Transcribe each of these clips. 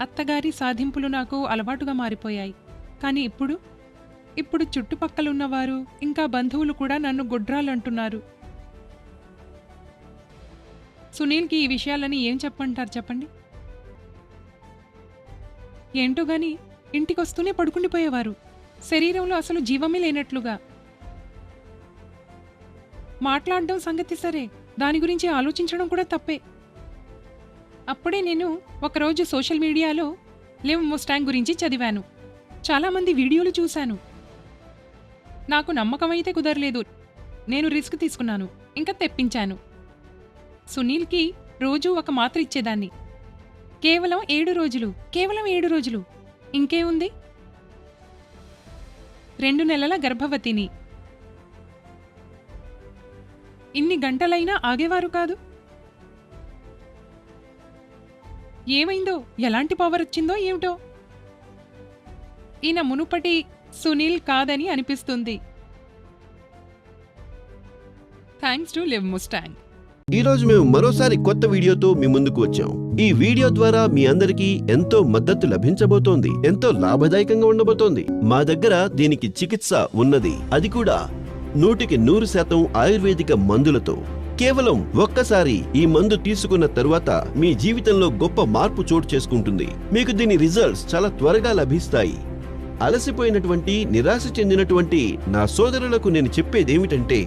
అత్తగారి సాధింపులు నాకు అలవాటుగా మారిపోయాయి. కానీ ఇప్పుడు? ఇప్పుడు చుట్టుపక్కలున్నవారు ఇంకా బంధువులు కూడా నన్ను గుడ్రాలంటున్నారు. సునీల్కి ఈ విషయాలని ఏం చెప్పంటారు చెప్పండి? ఏంటో గాని ఇంటికొస్తూనే పడుకుండిపోయేవారు. శరీరంలో అసలు జీవమే లేనట్లుగా. మాట్లాడడం సంగతి సరే దాని గురించి ఆలోచించడం కూడా తప్పే. అప్పుడే నేను ఒకరోజు సోషల్ మీడియాలో లివ్ మొస్టాంగ్ గురించి చదివాను. చాలామంది వీడియోలు చూశాను. నాకు నమ్మకం అయితే కుదరలేదు. నేను రిస్క్ తీసుకున్నాను. ఇంకా తెప్పించాను. సునీల్కి రోజు ఒక మాత్ర ఇచ్చేదాన్ని. కేవలం ఏడు రోజులు. కేవలం ఏడు రోజులు. ఇంకే ఉంది రెండు నెలల గర్భవతిని. ఇన్ని గంటలైనా ఆగేవారు కాదు. ఏమైందో? ఎలాంటి పవర్ వచ్చిందో ఏమిటో? ఈయన మునుపటి సునీల్ కాదని అనిపిస్తుంది. థ్యాంక్స్ టు లివ్ ముస్టాంగ్ ఈ రోజు మేము మరోసారి కొత్త వీడియోతో మీ ముందుకు వచ్చాం. ఈ వీడియో ద్వారా మీ అందరికీ ఎంతో మద్దతు లభించబోతోంది. ఎంతో లాభదాయకంగా ఉండబోతోంది. మా దగ్గర దీనికి చికిత్స ఉన్నది. అది కూడా నూటికి నూరు శాతం ఆయుర్వేదిక మందులతో. కేవలం ఒక్కసారి ఈ మందు తీసుకున్న తరువాత మీ జీవితంలో గొప్ప మార్పు చోటు చేసుకుంటుంది. మీకు దీని రిజల్ట్స్ చాలా త్వరగా లభిస్తాయి. అలసిపోయినటువంటి నిరాశ చెందినటువంటి నా సోదరులకు నేను చెప్పేదేమిటంటే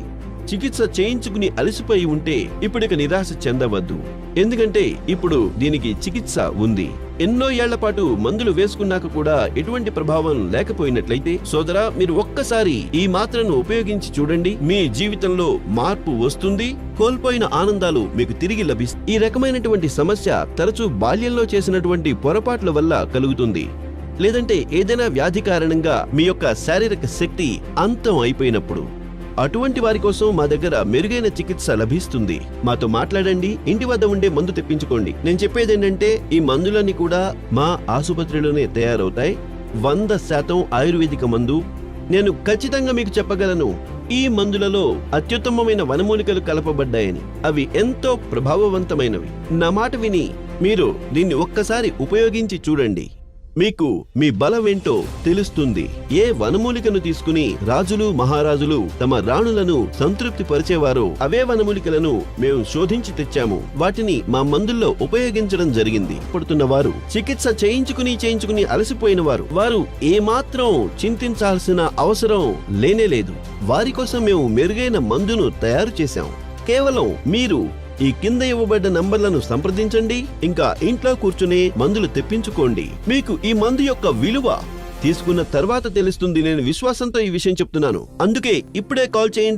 చికిత్స చేయించుకుని అలసిపోయి ఉంటే ఇప్పుడిక నిరాశ చెందవద్దు. ఎందుకంటే ఇప్పుడు దీనికి చికిత్స ఉంది. ఎన్నో ఏళ్ళ పాటు మందులు వేసుకున్నాక కూడా ఎటువంటి ప్రభావం లేకపోయినట్లయితే సోదరా మీరు ఒక్కసారి ఈ మాత్రను ఉపయోగించి చూడండి. మీ జీవితంలో మార్పు వస్తుంది. కోల్పోయిన ఆనందాలు మీకు తిరిగి లభిస్తాయి ఈ రకమైనటువంటి సమస్య తరచూ బాల్యంలో చేసినటువంటి పొరపాట్ల వల్ల కలుగుతుంది. లేదంటే ఏదైనా వ్యాధి కారణంగా మీ యొక్క శారీరక శక్తి అంతం అయిపోయినప్పుడు. అటువంటి వారి కోసం మా దగ్గర మెరుగైన చికిత్స లభిస్తుంది. మాతో మాట్లాడండి ఇంటి వద్ద ఉండే మందు తెప్పించుకోండి. నేను చెప్పేది ఏంటంటే ఈ మందులన్నీ కూడా మా ఆసుపత్రిలోనే తయారవుతాయి. వంద శాతం ఆయుర్వేదిక మందు. నేను ఖచ్చితంగా మీకు చెప్పగలను ఈ మందులలో అత్యుత్తమమైన వనమూలికలు కలపబడ్డాయని. అవి ఎంతో ప్రభావవంతమైనవి. నా మాట విని మీరు దీన్ని ఒక్కసారి ఉపయోగించి చూడండి. మీకు మీ బలమేంటో తెలుస్తుంది. ఏ వనమూలికను తీసుకుని రాజులు మహారాజులు తమ రాణులను సంతృప్తి పరిచేవారో అవే వనమూలికలను మేము శోధించి తెచ్చాము. వాటిని మా మందుల్లో ఉపయోగించడం జరిగింది. పడుతున్న వారు చికిత్స చేయించుకుని చేయించుకుని అలసిపోయిన వారు. వారు ఏమాత్రం చింతించాల్సిన అవసరం లేనే లేదు. వారి కోసం మేము మెరుగైన మందును తయారు చేశాం. కేవలం మీరు ఈ కింద ఇవ్వబడ్డ నంబర్లను సంప్రదించండి. ఇంకా ఇంట్లో కూర్చునే మందులు తెప్పించుకోండి. మీకు ఈ మందు యొక్క విలువ తీసుకున్న తర్వాత తెలుస్తుంది. నేను విశ్వాసంతో ఈ విషయం చెప్తున్నాను. అందుకే ఇప్పుడే కాల్ చేయండి.